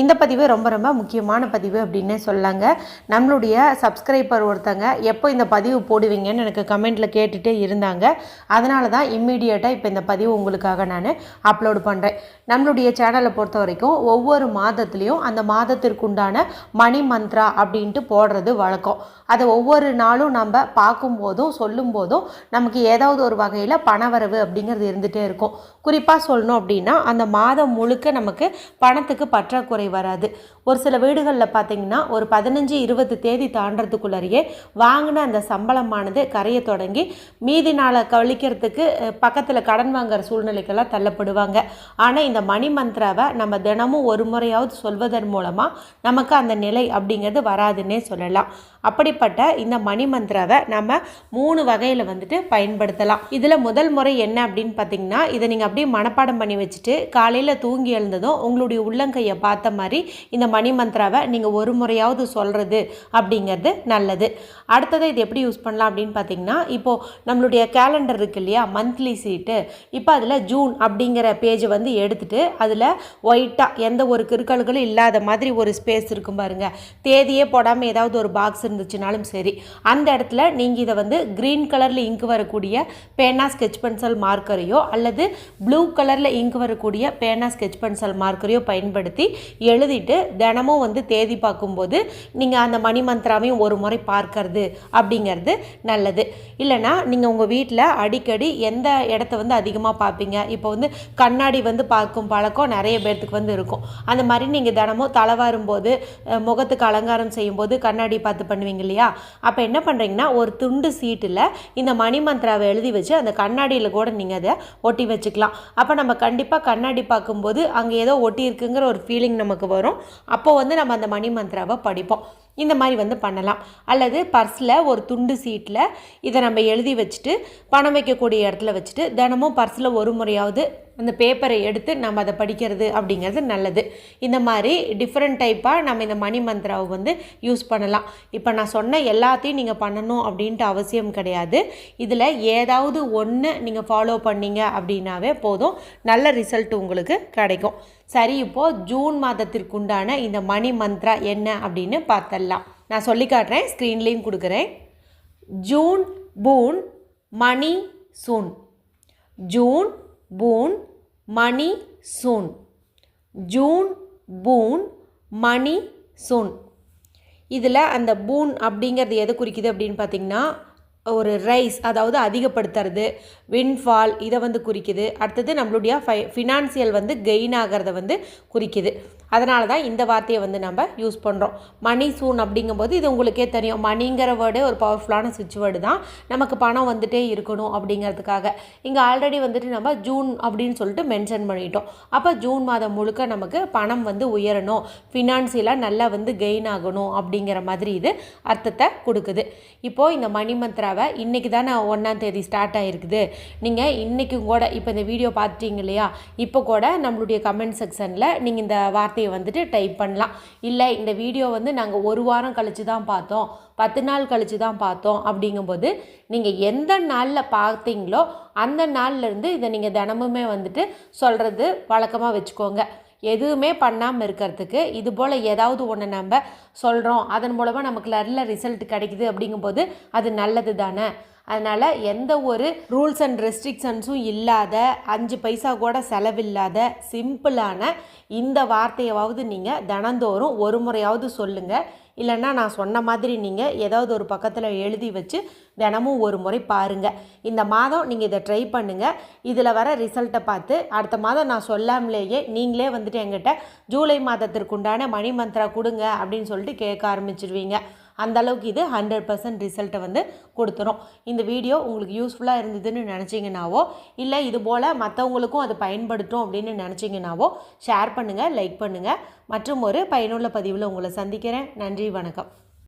இந்த பதிவு ரொம்ப ரொம்ப முக்கியமான பதிவு அப்படின்னே சொல்லாங்க. நம்மளுடைய சப்ஸ்கிரைபர் ஒருத்தங்க எப்போ இந்த பதிவு போடுவீங்கன்னு எனக்கு கமெண்ட்டில் கேட்டுகிட்டே இருந்தாங்க. அதனால தான் இம்மீடியட்டாக இப்போ இந்த பதிவு உங்களுக்காக நான் அப்லோடு பண்ணுறேன் நம்மளுடைய சேனலை பொறுத்த வரைக்கும் ஒவ்வொரு மாதத்துலேயும் அந்த மாதத்திற்குண்டான மணி மந்த்ரா அப்படின்ட்டு போடுறது வழக்கம். அதை ஒவ்வொரு நாளும் நம்ம பார்க்கும்போதும் சொல்லும்போதும் நமக்கு ஏதாவது ஒரு வகையில் பணவரவு அப்படிங்கிறது இருந்துகிட்டே இருக்கும். குறிப்பாக சொல்லணும் அப்படின்னா அந்த மாதம் முழுக்க நமக்கு பணத்துக்கு பற்றாக்குறை வராது. ஒரு சில வீடுகளில் பார்த்தீங்கன்னா ஒரு பதினஞ்சு இருபது தேதி தாண்டறதுக்குள்ளேயே வாங்கின அந்த சம்பளமானது கரைய தொடங்கி மீதி நாளை கழிக்கிறதுக்கு பக்கத்தில் கடன் வாங்குற சூழ்நிலைக்கெல்லாம் தள்ளப்படுவாங்க. ஆனால் இந்த மணி மந்திராவை நம்ம தினமும் ஒரு முறையாவது சொல்வதன் மூலமாக நமக்கு அந்த நிலை அப்படிங்கிறது வராதுன்னே சொல்லலாம். அப்படிப்பட்ட இந்த மணி மந்திராவை நம்ம மூணு வகையில் வந்துட்டு பயன்படுத்தலாம். இதில் முதல் முறை என்ன அப்படின்னு பார்த்தீங்கன்னா இதை நீங்கள் அப்படியே மனப்பாடம் பண்ணி வச்சுட்டு காலையில் தூங்கி எழுந்ததும் உங்களுடைய உள்ளங்கையை பார்த்த மாதிரி இந்த மணி மந்த்ராவை நீங்கள் ஒரு முறையாவது சொல்கிறது அப்படிங்கிறது நல்லது. அடுத்தது இது எப்படி யூஸ் பண்ணலாம் அப்படின்னு பார்த்தீங்கன்னா இப்போது நம்மளுடைய கேலண்டர் இருக்கு இல்லையா? மந்த்லி சீட்டு இப்போ அதில் ஜூன் அப்படிங்கிற பேஜை வந்து எடுத்துகிட்டு அதில் ஒயிட்டாக எந்த ஒரு கிருக்கல்களும் இல்லாத மாதிரி ஒரு ஸ்பேஸ் இருக்கும் பாருங்கள் தேதியே போடாமல் ஏதாவது ஒரு பாக்ஸ் இருந்துச்சுனாலும் சரி அந்த இடத்துல நீங்கள் இதை வந்து க்ரீன் கலரில் இங்கு வரக்கூடிய பேனா ஸ்கெச் பென்சில் மார்க்கரையோ அல்லது ப்ளூ கலரில் இங்கு வரக்கூடிய பேனா ஸ்கெச் பென்சில் மார்க்கரையோ பயன்படுத்தி எழுதிட்டு தினமும் வந்து தேதி பார்க்கும்போது நீங்கள் அந்த மணி மந்திராவையும் ஒரு முறை பார்க்கறது அப்படிங்கிறது நல்லது. இல்லைனா நீங்கள் உங்கள் வீட்டில் அடிக்கடி எந்த இடத்த வந்து அதிகமாக பார்ப்பீங்க? இப்போ வந்து கண்ணாடி வந்து பார்க்கும் பழக்கம் நிறைய பேர்த்துக்கு வந்து இருக்கும். அந்த மாதிரி நீங்கள் தினமும் தலைவாரும் போது முகத்துக்கு அலங்காரம் செய்யும்போது கண்ணாடி பார்த்து பண்ணுவீங்க இல்லையா? அப்போ என்ன பண்ணுறீங்கன்னா ஒரு துண்டு சீட்டில் இந்த மணி மந்த்ராவை எழுதி வச்சு அந்த கண்ணாடியில் கூட நீங்கள் அதை ஒட்டி வச்சுக்கலாம். அப்போ நம்ம கண்டிப்பாக கண்ணாடி பார்க்கும்போது அங்கே ஏதோ ஒட்டி இருக்குங்கிற ஒரு ஃபீலிங் நம்ம நமக்கு வரும். அப்போ வந்து நம்ம அந்த மணி மந்திராவை படிப்போம். இந்த மாதிரி வந்து பண்ணலாம். அல்லது பர்ஸில் ஒரு துண்டு சீட்டில் இதை நம்ம எழுதி வச்சுட்டு பணம் வைக்கக்கூடிய இடத்துல வச்சுட்டு தினமும் பர்ஸில் ஒரு முறையாவது அந்த பேப்பரை எடுத்து நம்ம அதை படிக்கிறது அப்படிங்கிறது நல்லது. இந்த மாதிரி டிஃப்ரெண்ட் டைப்பாக நம்ம இந்த மணி மந்த்ராவை வந்து யூஸ் பண்ணலாம். இப்போ நான் சொன்ன எல்லாத்தையும் நீங்கள் பண்ணணும் அப்படின்ட்டு அவசியம் கிடையாது. இதில் ஏதாவது ஒன்று நீங்கள் ஃபாலோ பண்ணீங்க அப்படின்னாவே போதும். நல்ல ரிசல்ட் உங்களுக்கு கிடைக்கும். சரி இப்போது ஜூன் மாதத்திற்குண்டான இந்த மணி மந்த்ரா என்ன அப்படின்னு பார்த்தரலாம் நான் சொல்லி காட்டுறேன் ஸ்க்ரீன்லேயும் கொடுக்குறேன். ஜூன் பூன் மணி சூன் ஜூன் பூன் மணி சூன் ஜூன் பூன் மணி சூன் இதில் அந்த பூன் அப்படிங்கிறது எதை குறிக்குது அப்படின்னு பார்த்தீங்கன்னா ஒரு ரைஸ் அதாவது அதிகப்படுத்துறது வின்ஃபால் இதை வந்து குறிக்குது. அடுத்தது நம்மளுடைய ஃபை ஃபினான்சியல் வந்து கெயின் ஆகிறத வந்து குறிக்குது. அதனால தான் இந்த வார்த்தையை வந்து நம்ம யூஸ் பண்ணுறோம் மணி சூன் அப்படிங்கும்போது இது உங்களுக்கே தெரியும். மணிங்கிற வேர்டு ஒரு பவர்ஃபுல்லான சுவிட்ச் வேர்டு தான். நமக்கு பணம் வந்துட்டே இருக்கணும் அப்படிங்கிறதுக்காக. இங்கே ஆல்ரெடி வந்துட்டு நம்ம ஜூன் அப்படின்னு சொல்லிட்டு மென்ஷன் பண்ணிட்டோம். அப்போ ஜூன் மாதம் முழுக்க நமக்கு பணம் வந்து உயரணும். ஃபினான்சியலாக நல்லா வந்து கெயின் ஆகணும் அப்படிங்கிற மாதிரி இது அர்த்தத்தை கொடுக்குது. இப்போது இந்த மணி மந்த்ராவை இன்றைக்கி தானே ஒன்றாம் தேதி ஸ்டார்ட் ஆகிருக்குது நீங்கள் இன்றைக்கும் கூட இப்போ இந்த வீடியோ பார்த்துட்டீங்க இல்லையா? இப்போ கூட நம்மளுடைய கமெண்ட் செக்ஷனில் நீங்கள் இந்த வார்த்தை வார்த்தையை வந்துட்டு டைப் பண்ணலாம். இல்லை இந்த வீடியோ வந்து நாங்கள் ஒரு வாரம் கழித்து தான் பார்த்தோம். பத்து நாள் கழித்து தான் பார்த்தோம் அப்படிங்கும்போது நீங்கள் எந்த நாளில் பார்த்தீங்களோ அந்த நாள்லேருந்து இதை நீங்கள் தினமுமே வந்துட்டு சொல்கிறது வழக்கமாக வச்சுக்கோங்க. எதுவுமே பண்ணாமல் இருக்கிறதுக்கு இது போல் ஏதாவது ஒன்று நம்ம சொல்கிறோம் அதன் மூலமாக நமக்கு நல்ல ரிசல்ட் கிடைக்குது அப்படிங்கும்போது அது நல்லது தானே அதனால் எந்த ஒரு ரூல்ஸ் அண்ட் ரெஸ்ட்ரிக்ஷன்ஸும் இல்லாத அஞ்சு பைசா கூட செலவில்லாத சிம்பிளான இந்த வார்த்தையாவது நீங்கள் தினந்தோறும் ஒரு முறையாவது சொல்லுங்கள் இல்லைன்னா நான் சொன்ன மாதிரி நீங்கள் ஏதாவது ஒரு பக்கத்தில் எழுதி வச்சு தினமும் ஒரு முறை பாருங்கள் இந்த மாதம் நீங்கள் இதை ட்ரை பண்ணுங்கள் இதில் வர ரிசல்ட்டை பார்த்து அடுத்த மாதம் நான் சொல்லாமலேயே நீங்களே வந்துட்டு எங்கிட்ட ஜூலை மாதத்திற்குண்டான மணி மந்த்ரா கொடுங்க அப்படின்னு சொல்லிட்டு கேட்க ஆரம்பிச்சிடுவீங்க அந்தளவுக்கு இது ஹண்ட்ரட் பர்சன்ட் ரிசல்ட்டை வந்து கொடுத்துரும். இந்த வீடியோ உங்களுக்கு யூஸ்ஃபுல்லாக இருந்ததுன்னு நினச்சிங்கனாவோ இல்லை இது போல் மற்றவங்களுக்கும் அது பயன்படுத்தும் அப்படின்னு நினச்சிங்கனாவோ ஷேர் பண்ணுங்கள் லைக் பண்ணுங்கள் மற்றும் ஒரு பயனுள்ள பதிவில் உங்களை சந்திக்கிறேன். நன்றி வணக்கம்.